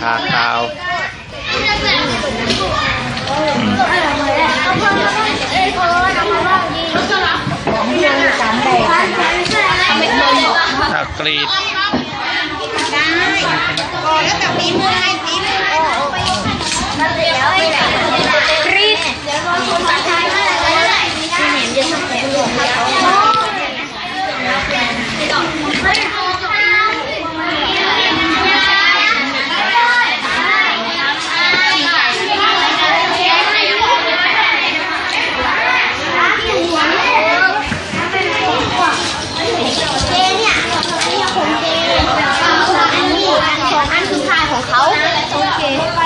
ข้าข้าวตะกรีดแล้วกับปีมือให้ปีมือให้รีดแล้วคนตัทายก็อะไรก็ได้ที่เห็นจะทำเป็นหงเขา que